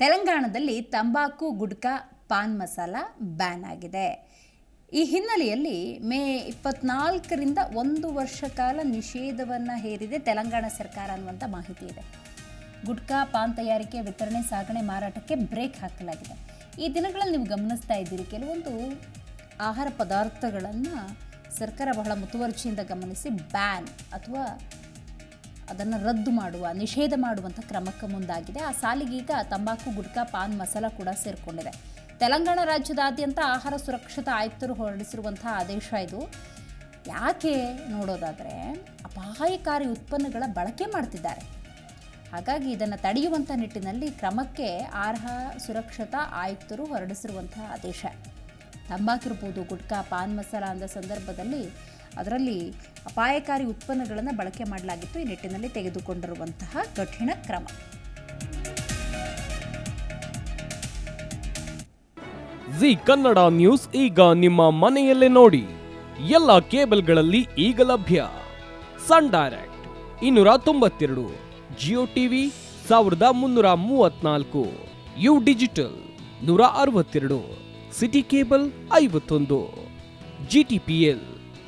ತೆಲಂಗಾಣದಲ್ಲಿ ತಂಬಾಕು, ಗುಡ್ಕಾ, ಪಾನ್ ಮಸಾಲ ಬ್ಯಾನ್ ಆಗಿದೆ. ಈ ಹಿನ್ನೆಲೆಯಲ್ಲಿ ಮೇ ಇಪ್ಪತ್ನಾಲ್ಕರಿಂದ ಒಂದು ವರ್ಷ ಕಾಲ ನಿಷೇಧವನ್ನು ಹೇರಿದೆ ತೆಲಂಗಾಣ ಸರ್ಕಾರ ಅನ್ನುವಂಥ ಮಾಹಿತಿ ಇದೆ. ಗುಟ್ಕಾ ಪಾನ್ ತಯಾರಿಕೆ, ವಿತರಣೆ, ಸಾಗಣೆ, ಮಾರಾಟಕ್ಕೆ ಬ್ರೇಕ್ ಹಾಕಲಾಗಿದೆ. ಈ ದಿನಗಳಲ್ಲಿ ನೀವು ಗಮನಿಸ್ತಾ ಇದ್ದೀರಿ, ಕೆಲವೊಂದು ಆಹಾರ ಪದಾರ್ಥಗಳನ್ನು ಸರ್ಕಾರ ಬಹಳ ಮುತುವರ್ಜಿಯಿಂದ ಗಮನಿಸಿ ಬ್ಯಾನ್ ಅಥವಾ ಅದನ್ನು ರದ್ದು ಮಾಡುವ, ನಿಷೇಧ ಮಾಡುವಂಥ ಕ್ರಮಕ್ಕೆ ಮುಂದಾಗಿದೆ. ಆ ಸಾಲಿಗೀಗ ತಂಬಾಕು, ಗುಟ್ಕಾ, ಪಾನ್, ಮಸಾಲ ಕೂಡ ಸೇರಿಕೊಂಡಿದೆ. ತೆಲಂಗಾಣ ರಾಜ್ಯದಾದ್ಯಂತ ಆಹಾರ ಸುರಕ್ಷತಾ ಆಯುಕ್ತರು ಹೊರಡಿಸಿರುವಂಥ ಆದೇಶ ಇದು. ಯಾಕೆ ನೋಡೋದಾದರೆ ಅಪಾಯಕಾರಿ ಉತ್ಪನ್ನಗಳ ಬಳಕೆ ಮಾಡ್ತಿದ್ದಾರೆ. ಹಾಗಾಗಿ ಇದನ್ನು ತಡೆಯುವಂಥ ನಿಟ್ಟಿನಲ್ಲಿ ಕ್ರಮಕ್ಕೆ ಅರ್ಹ ಸುರಕ್ಷತಾ ಆಯುಕ್ತರು ಹೊರಡಿಸಿರುವಂಥ ಆದೇಶ. ತಂಬಾಕಿರ್ಬೋದು ಗುಟ್ಕಾ, ಪಾನ್, ಮಸಾಲ ಅಂದ ಸಂದರ್ಭದಲ್ಲಿ ಅದರಲ್ಲಿ ಅಪಾಯಕಾರಿ ಉತ್ಪನ್ನಗಳನ್ನು ಬಳಕೆ ಮಾಡಲಾಗಿತ್ತು ಈ ನಿಟ್ಟಿನಲ್ಲಿ ತೆಗೆದುಕೊಂಡಿರುವಂತಹ ಕಠಿಣ ಕ್ರಮ. ಜಿ ಕನ್ನಡ ನ್ಯೂಸ್ ಈಗ ನಿಮ್ಮ ಮನೆಯಲ್ಲೇ ನೋಡಿ. ಎಲ್ಲ ಕೇಬಲ್ಗಳಲ್ಲಿ ಈಗ ಲಭ್ಯ. ಸನ್ ಡೈರೆಕ್ಟ್ ಇನ್ನೂರ ತೊಂಬತ್ತೆರಡು, ಜಿಯೋ ಟಿವಿ ಸಾವಿರದ ಮುನ್ನೂರ ಮೂವತ್ನಾಲ್ಕು, ಯು ಡಿಜಿಟಲ್ ನೂರ ಅರವತ್ತೆರಡು, ಸಿಟಿ ಕೇಬಲ್ ಐವತ್ತೊಂದು, ಜಿ ಟಿ ಪಿ ಎಲ್